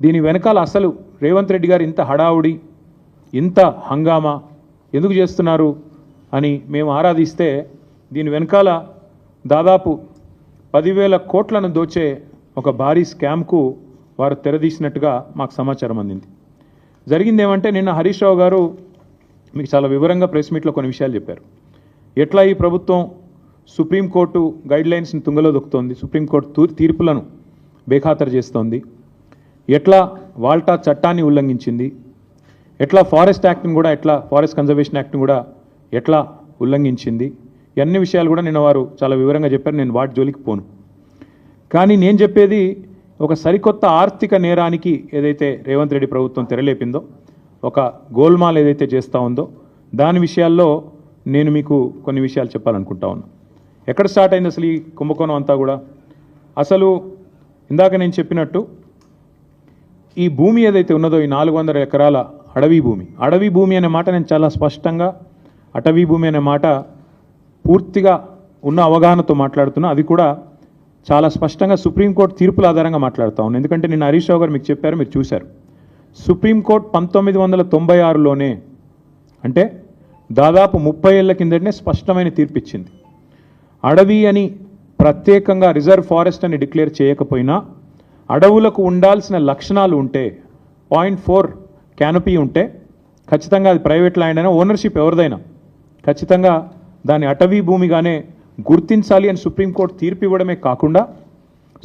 దీని వెనకాల అసలు రేవంత్ రెడ్డి గారు ఇంత హడావుడి ఇంత హంగామా ఎందుకు చేస్తున్నారు అని మేము ఆరాధిస్తే దీని వెనకాల దాదాపు పదివేల కోట్లను దోచే ఒక భారీ స్కామ్కు వారు తెరదీసినట్టుగా మాకు సమాచారం అందింది. జరిగింది ఏమంటే నిన్న హరీష్ రావు గారు మీకు చాలా వివరంగా ప్రెస్ మీట్లో కొన్ని విషయాలు చెప్పారు. ఎట్లా ఈ ప్రభుత్వం సుప్రీంకోర్టు గైడ్లైన్స్ని తుంగలో దొక్కుతోంది సుప్రీంకోర్టు తీర్పులను బేఖాతరు చేస్తోంది ఎట్లా వాల్టా చట్టాన్ని ఉల్లంఘించింది? ఎట్లా ఫారెస్ట్ యాక్ట్ని కూడా ఎట్లా ఫారెస్ట్ కన్జర్వేషన్ యాక్ట్ని కూడా ఎట్లా ఉల్లంఘించింది? అన్ని విషయాలు కూడా నిన్న వారు చాలా వివరంగా చెప్పారు. నేను వాటి జోలికి పోను. కానీ నేను చెప్పేది ఒక సరికొత్త ఆర్థిక నేరానికి ఏదైతే రేవంత్ రెడ్డి ప్రభుత్వం తెరలేపిందో ఒక గోల్మాల్ ఏదైతే చేస్తూ ఉందో దాని విషయాల్లో నేను మీకు కొన్ని విషయాలు చెప్పాలనుకుంటా ఉన్నా. ఎక్కడ స్టార్ట్ అయింది అసలు ఈ కుంభకోణం అంతా కూడా? అసలు ఇందాక నేను చెప్పినట్టు ఈ భూమి ఏదైతే ఉన్నదో ఈ నాలుగు వందల ఎకరాల అడవి భూమి. అడవి భూమి అనే మాట నేను చాలా స్పష్టంగా అటవీ భూమి అనే మాట పూర్తిగా ఉన్న అవగాహనతో మాట్లాడుతున్నా. అది కూడా చాలా స్పష్టంగా సుప్రీంకోర్టు తీర్పుల ఆధారంగా మాట్లాడుతా ఉన్నాను ఎందుకంటే నేను హరీష్ రావు గారు మీకు చెప్పారు మీరు చూశారు. సుప్రీంకోర్టు పంతొమ్మిది వందల తొంభై ఆరులోనే అంటే దాదాపు ముప్పై ఏళ్ళ కిందటనే స్పష్టమైన తీర్పిచ్చింది. అడవి అని ప్రత్యేకంగా రిజర్వ్ ఫారెస్ట్ అని డిక్లేర్ చేయకపోయినా అడవులకు ఉండాల్సిన లక్షణాలు ఉంటే పాయింట్ ఫోర్ క్యానపీ ఉంటే ఖచ్చితంగా అది ప్రైవేట్ ల్యాండ్ అయినా ఓనర్షిప్ ఎవరిదైనా ఖచ్చితంగా దాని అటవీ భూమిగానే గుర్తించాలి అని సుప్రీంకోర్టు తీర్పు ఇవ్వడమే కాకుండా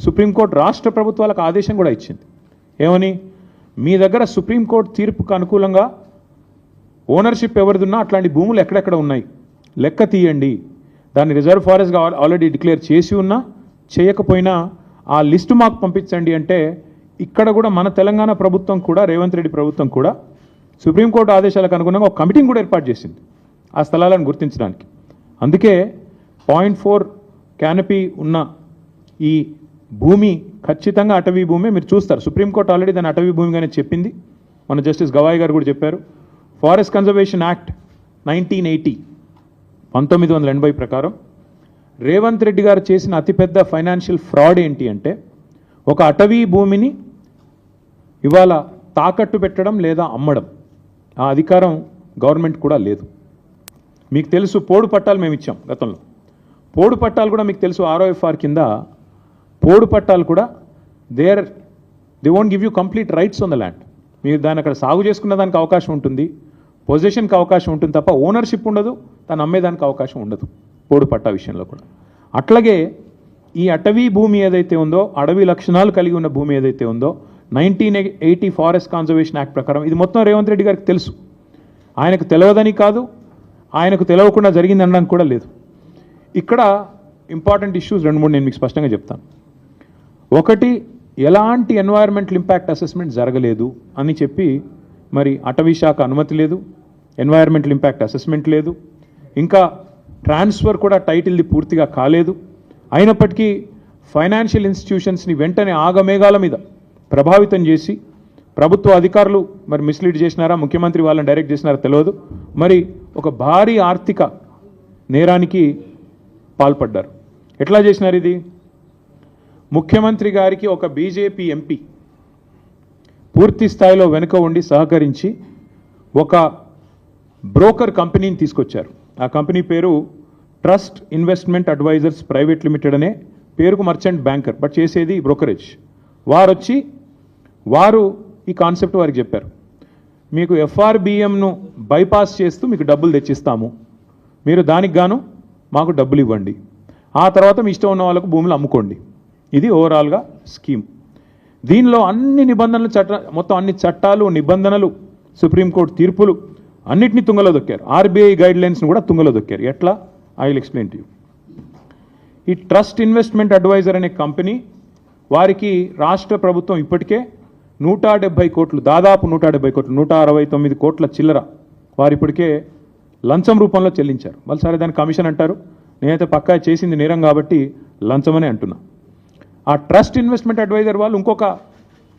సుప్రీంకోర్టు రాష్ట్ర ప్రభుత్వాలకు ఆదేశం కూడా ఇచ్చింది. ఏమని? మీ దగ్గర సుప్రీంకోర్టు తీర్పుకు అనుకూలంగా ఓనర్షిప్ ఎవరిదున్నా అట్లాంటి భూములు ఎక్కడెక్కడ ఉన్నాయి? లెక్క తీయండి. దాన్ని రిజర్వ్ ఫారెస్ట్గా ఆల్రెడీ డిక్లేర్ చేసి ఉన్నా చేయకపోయినా ఆ లిస్టు మాకు పంపించండి అంటే ఇక్కడ కూడా మన తెలంగాణ ప్రభుత్వం కూడా రేవంత్ రెడ్డి ప్రభుత్వం కూడా సుప్రీంకోర్టు ఆదేశాలకు అనుగుణంగా ఒక కమిటీని కూడా ఏర్పాటు చేసింది ఆ స్థలాలను గుర్తించడానికి. అందుకే పాయింట్ ఫోర్ క్యానపీ ఉన్న ఈ భూమి ఖచ్చితంగా అటవీ భూమి మీరు చూస్తారు. సుప్రీంకోర్టు ఆల్రెడీ దాన్ని అటవీ భూమిగానే చెప్పింది. మన జస్టిస్ గవాయ్ గారు కూడా చెప్పారు. Forest conservation act nineteen eighty పంతొమ్మిది వందల ఎనభై ప్రకారం రేవంత్ రెడ్డి గారు చేసిన అతిపెద్ద ఫైనాన్షియల్ ఫ్రాడ్ ఏంటి అంటే ఒక అటవీ భూమిని ఇవాళ తాకట్టు పెట్టడం లేదా అమ్మడం. ఆ అధికారం గవర్నమెంట్ కూడా లేదు. మీకు తెలుసు పోడు పట్టాలు మేము ఇచ్చాం గతంలో. పోడు పట్టాలు కూడా మీకు తెలుసు ఆర్ఓఎఫ్ఆర్ కింద పోడు పట్టాలు కూడా there they won't give you complete rights on the land. మీరు దాన్ని అక్కడ సాగు చేసుకున్న దానికి అవకాశం ఉంటుంది పొజిషన్కి అవకాశం ఉంటుంది తప్ప ఓనర్షిప్ ఉండదు దాన్ని అమ్మేదానికి అవకాశం ఉండదు. పోడు పట్టా విషయంలో కూడా. అట్లాగే ఈ అటవీ భూమి ఏదైతే ఉందో అడవి లక్షణాలు కలిగి ఉన్న భూమి ఏదైతే ఉందో nineteen eighty forest conservation act ప్రకారం ఇది మొత్తం రేవంత్ రెడ్డి గారికి తెలుసు. ఆయనకు తెలియదని కాదు ఆయనకు తెలియకుండా జరిగింది అనడానికి కూడా లేదు. ఇక్కడ ఇంపార్టెంట్ ఇష్యూస్ రెండు మూడు నేను మీకు స్పష్టంగా చెప్తాను. ఒకటి ఎలాంటి ఎన్వైరన్మెంటల్ ఇంపాక్ట్ అసెస్మెంట్ జరగలేదు అని చెప్పి మరి అటవీ శాఖ అనుమతి లేదు ఎన్వైరన్మెంటల్ ఇంపాక్ట్ అసెస్మెంట్ లేదు. ఇంకా ట్రాన్స్ఫర్ కూడా టైటిల్ది పూర్తిగా కాలేదు. అయినప్పటికీ ఫైనాన్షియల్ ఇన్స్టిట్యూషన్స్ని వెంటనే ఆగమేఘాల మీద ప్రభావితం చేసి ప్రభుత్వ అధికారులు మరి మిస్లీడ్ చేసినారా ముఖ్యమంత్రి వాళ్ళని డైరెక్ట్ చేసినారా తెలియదు. మరి ఒక భారీ ఆర్థిక నేరానికి పాల్పడ్డారు. ఎట్లా చేసినారు ఇది? ముఖ్యమంత్రి గారికి ఒక బీజేపీ ఎంపీ పూర్తి స్థాయిలో వెనుక ఉండి సహకరించి ఒక బ్రోకర్ కంపెనీని తీసుకొచ్చారు. ఆ కంపెనీ పేరు trust investment advisers private limited అనే పేరుకు మర్చెంట్ బ్యాంకర్ బట్ చేసేది బ్రోకరేజ్. వారు వచ్చి వారు ఈ కాన్సెప్ట్ వారికి చెప్పారు. మీకు ఎఫ్ఆర్బిఎంను బైపాస్ చేస్తూ మీకు డబ్బులు తెచ్చిస్తాము. మీరు దానికి గాను మాకు డబ్బులు ఇవ్వండి. ఆ తర్వాత మీ ఇష్టం ఉన్న వాళ్ళకు భూములు అమ్ముకోండి. ఇది ఓవరాల్గా స్కీమ్. దీనిలో అన్ని నిబంధనలు చట్ట మొత్తం అన్ని చట్టాలు నిబంధనలు సుప్రీంకోర్టు తీర్పులు అన్నిటినీ తుంగలో దొక్కారు. ఆర్బీఐ గైడ్లైన్స్ని కూడా తుంగలో దొక్కారు. ఎట్లా? I will explain to you ఈ ట్రస్ట్ ఇన్వెస్ట్మెంట్ అడ్వైజర్ అనే కంపెనీ వారికి రాష్ట్ర ప్రభుత్వం ఇప్పటికే నూట డెబ్బై కోట్లు దాదాపు నూట డెబ్బై కోట్లు నూట అరవై తొమ్మిది కోట్ల చిల్లర వారు ఇప్పటికే లంచం రూపంలో చెల్లించారు. మళ్ళీ సరే దాన్ని కమిషన్ అంటారు. నేనైతే పక్కా చేసింది నేరం కాబట్టి లంచమనే అంటున్నా. ఆ ట్రస్ట్ ఇన్వెస్ట్మెంట్ అడ్వైజర్ వాళ్ళు ఇంకొక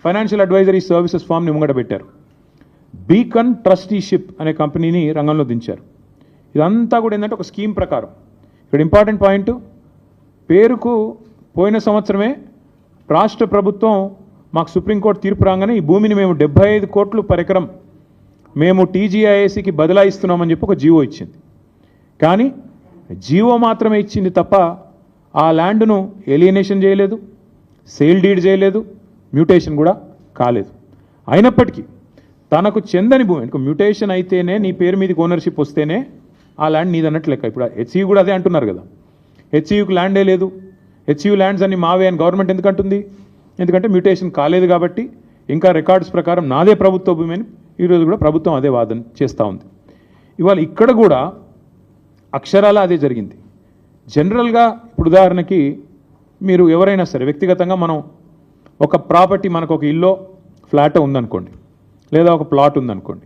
ఫైనాన్షియల్ అడ్వైజరీ సర్వీసెస్ ఫామ్ని ముంగడ పెట్టారు. బీకన్ ట్రస్టీషిప్ అనే కంపెనీని రంగంలో దించారు. ఇదంతా కూడా ఏంటంటే ఒక స్కీమ్ ప్రకారం. ఇక్కడ ఇంపార్టెంట్ పాయింట్ పేరుకు పోయిన సంవత్సరమే రాష్ట్ర ప్రభుత్వం మాకు సుప్రీంకోర్టు తీర్పు రాగానే ఈ భూమిని మేము డెబ్బై ఐదు కోట్లు పరికరం మేము టీజీఐఏసీకి బదలాయిస్తున్నామని చెప్పి ఒక జీవో ఇచ్చింది. కానీ జీవో మాత్రమే ఇచ్చింది తప్ప ఆ ల్యాండ్ను ఎలియనేషన్ చేయలేదు సేల్ డీడ్ చేయలేదు మ్యూటేషన్ కూడా కాలేదు. అయినప్పటికీ తనకు చెందని భూమి ఇంకా మ్యూటేషన్ అయితేనే నీ పేరు మీదకి ఓనర్షిప్ వస్తేనే ఆ ల్యాండ్ నీది అన్నట్లు లెక్క. ఇప్పుడు హెచ్ఈ కూడా అదే అంటున్నారు కదా. హెచ్ఈకి ల్యాండే లేదు. హెచ్ఈ ల్యాండ్స్ అన్ని మావే అని గవర్నమెంట్ ఎందుకు అంటుంది? ఎందుకంటే మ్యూటేషన్ కాలేదు కాబట్టి ఇంకా రికార్డ్స్ ప్రకారం నాదే ప్రభుత్వ భూమి అని ఈరోజు కూడా ప్రభుత్వం అదే వాదన చేస్తూ ఉంది. ఇవాళ ఇక్కడ కూడా అక్షరాల అదే జరిగింది. జనరల్గా ఇప్పుడు ఉదాహరణకి మీరు ఎవరైనా సరే వ్యక్తిగతంగా మనం ఒక ప్రాపర్టీ మనకు ఒక ఇల్లో ఫ్లాట్ ఉందనుకోండి. లేదా ఒక ప్లాట్ ఉందనుకోండి.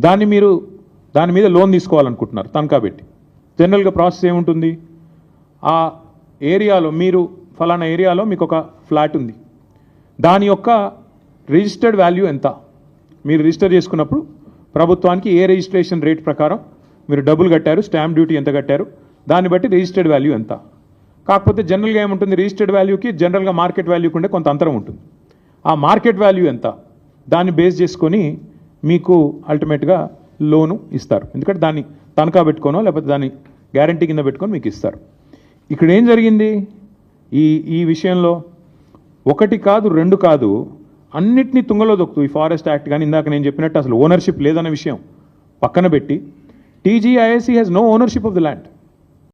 దాన్ని మీరు దాని మీద లోన్ తీసుకోవాలనుకుంటున్నారు తనఖా పెట్టి. జనరల్గా ప్రాసెస్ ఏముంటుంది? ఆ ఏరియాలో మీరు ఫలానా ఏరియాలో మీకు ఒక ఫ్లాట్ ఉంది. దాని యొక్క రిజిస్టర్డ్ వాల్యూ ఎంత? మీరు రిజిస్టర్ చేసుకున్నప్పుడు ప్రభుత్వానికి ఏ రిజిస్ట్రేషన్ రేట్ ప్రకారం మీరు డబ్బులు కట్టారు స్టాంప్ డ్యూటీ ఎంత కట్టారు దాన్ని బట్టి రిజిస్టర్డ్ వాల్యూ ఎంత? కాకపోతే జనరల్గా ఏముంటుంది? రిజిస్టర్డ్ వాల్యూకి జనరల్గా మార్కెట్ వాల్యూకి ఉండే కొంత అంతరం ఉంటుంది. ఆ మార్కెట్ వాల్యూ ఎంత? దాన్ని బేస్ చేసుకొని మీకు అల్టిమేట్గా లోను ఇస్తారు. ఎందుకంటే దాన్ని తనఖా పెట్టుకోనో లేకపోతే దాన్ని గ్యారంటీ కింద పెట్టుకొని మీకు ఇస్తారు. ఇక్కడ ఏం జరిగింది? ఈ ఈ విషయంలో ఒకటి కాదు రెండు కాదు అన్నిటినీ తుంగలో దొక్కుతూ ఈ ఫారెస్ట్ యాక్ట్ కానీ ఇందాక నేను చెప్పినట్టు అసలు ఓనర్షిప్ లేదన్న విషయం పక్కన పెట్టి TGISC has no ownership of the land